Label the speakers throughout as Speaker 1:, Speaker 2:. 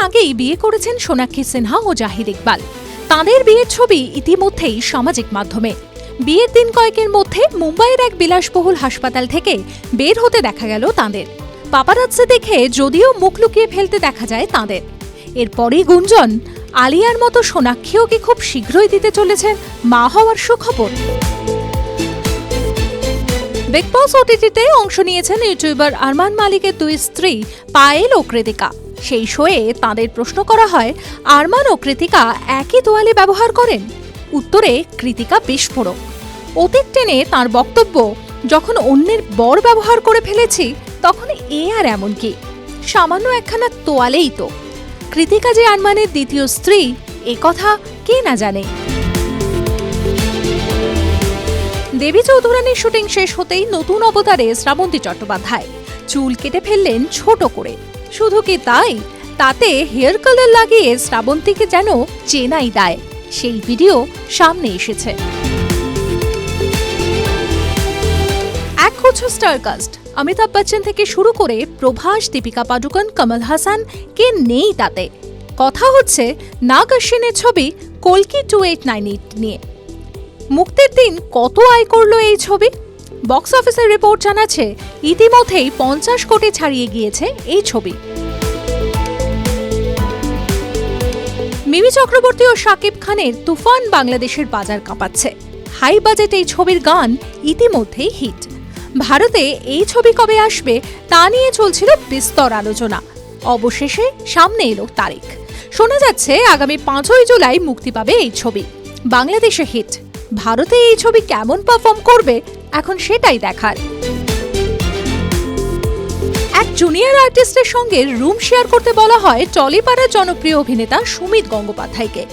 Speaker 1: আগেই বিয়ে করেছেন সোনাক্ষী সিনহা ও জাহিদ ইকবাল। তাঁদের বিয়ের ছবি ইতিমধ্যেই সামাজিক মাধ্যমে। বিয়ের দিন কয়েকের মধ্যে মুম্বাইয়ের এক বিলাসবহুল হাসপাতাল থেকে বের হতে দেখা গেল তাঁদের। পাপারাজ্জে দেখে যদিও মুখ লুকিয়ে ফেলতে দেখা যায় তাঁদের। এরপরেই গুঞ্জন, আলিয়ার মতো সোনাক্ষীও কি খুব শীঘ্রই দিতে চলেছেন? মা হওয়ার সুখবর। বিগ বস অংশ নিয়েছেন ইউটিউবার আরমান মালিকের দুই স্ত্রী পায়েল ও কৃতিকা। সেই শোয়ে তাঁদের প্রশ্ন করা হয়, আরমান ও কৃতিকা একই তোয়ালে ব্যবহার করেন? উত্তরে, কৃতিকা বিস্ফোরক। অতীত টেনে তাঁর বক্তব্য, যখন অন্যের বর ব্যবহার করে ফেলেছি, তখন এ আর এমন কি? সামান্য একখানা তোয়ালেই তো। কৃতিকা যে আরমানের দ্বিতীয় স্ত্রী, এ কথা কে না জানে। দেবী চৌধুরানীর শুটিং শেষ হতেই নতুন অবতারে শ্রাবন্তী চট্টোপাধ্যায়। চুল কেটে ফেললেন ছোট করে। শুধু কি তাই? তাতে হেয়ার কালার লাগিয়ে শ্রাবন্তীকে যেন চেনাই দেয়। সেই ভিডিও সামনে এসেছে। এক স্টারকাস্ট। অমিতাভ বচ্চন থেকে শুরু করে প্রভাস, দীপিকা পাডুকন, কমল হাসান, কে নেই তাতে? কথা হচ্ছে নাগ অশ্বিনের ছবি কলকি টু এইট নাইন এইট নিয়ে। মুক্তির দিন কত আয় করল এই ছবি? বক্স অফিসের রিপোর্ট জানাচ্ছে, ইতিমধ্যেই পঞ্চাশ কোটি ছাড়িয়ে গিয়েছে এই ছবি। মিমি চক্রবর্তী ও শাকিব খানের তুফান বাংলাদেশের বাজার কাঁপাচ্ছে। হাই বাজেট এই ছবির গান ইতিমধ্যেই হিট। ভারতে এই ছবি কবে আসবে তা নিয়ে চলছিল বিস্তর আলোচনা। অবশেষে সামনে এলো তারিখ। শোনা যাচ্ছে আগামী পাঁচই জুলাই মুক্তি পাবে এই ছবি। বাংলাদেশে হিট। ভারতে এই ছবি কেমন পারফর্ম করবে এখন সেটাই দেখার। এক জুনিয়র আর্টিস্টের সঙ্গে রুম শেয়ার করতে বলা হয় টলিপাড়ার জনপ্রিয় অভিনেতা সুমিত গঙ্গোপাধ্যায়কে।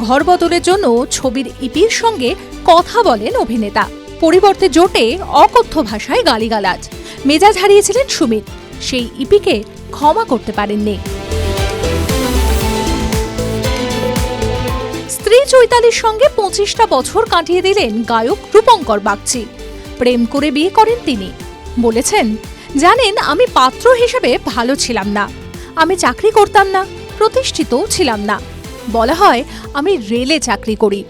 Speaker 1: ঘর বদলের জন্য ছবির ইপির সঙ্গে কথা বলেন অভিনেতা। পরিবর্তে জোটে অকথ্য ভাষায় গালিগালাজ। মেজাজ হারিয়েছিলেন সুমিত। সেই ইপিকে ক্ষমা করতে পারেননি। স্ত্রী চৈতালির সঙ্গে পঁচিশটা বছর কাটিয়ে দিলেন গায়ক রূপঙ্কর বাগচি। প্রেম করে বিয়ে করেন তিনি। বলেছেন, জানেন, আমি পাত্র হিসেবে ভালো ছিলাম না। আমি চাকরি করতাম না, প্রতিষ্ঠিতও ছিলাম না। বলা হয়, আমি রেলে চাকরি করি।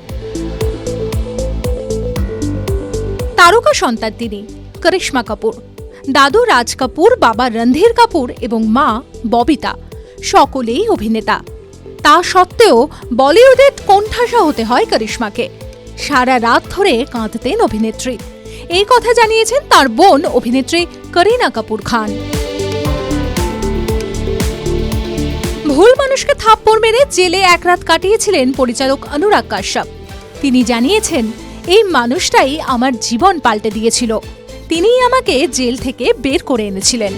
Speaker 1: তারকা সন্তান তিনি, করিশ্মা কাপুর। দাদু রাজ কাপুর, বাবা রণধীর কাপুর এবং মা ববিতা, সকলেই অভিনেতা। তা সত্ত্বেও বলিউডের কোণঠাসা হতে হয় করিশ্মাকে। সারা রাত ধরে কাঁদতেন অভিনেত্রী। এই কথা জানিয়েছেন তার বোন অভিনেত্রী করিনা কাপুর খান। ভুল মানুষকে থাপ্পড় মেরে জেলে এক রাত কাটিয়েছিলেন পরিচালক অনুরাগ কাশ্যপ। তিনি জানিয়েছেন, এই মানুষটাই আমার জীবন পাল্টে দিয়েছিল। তিনিই আমাকে জেল থেকে বের করে এনেছিলেন।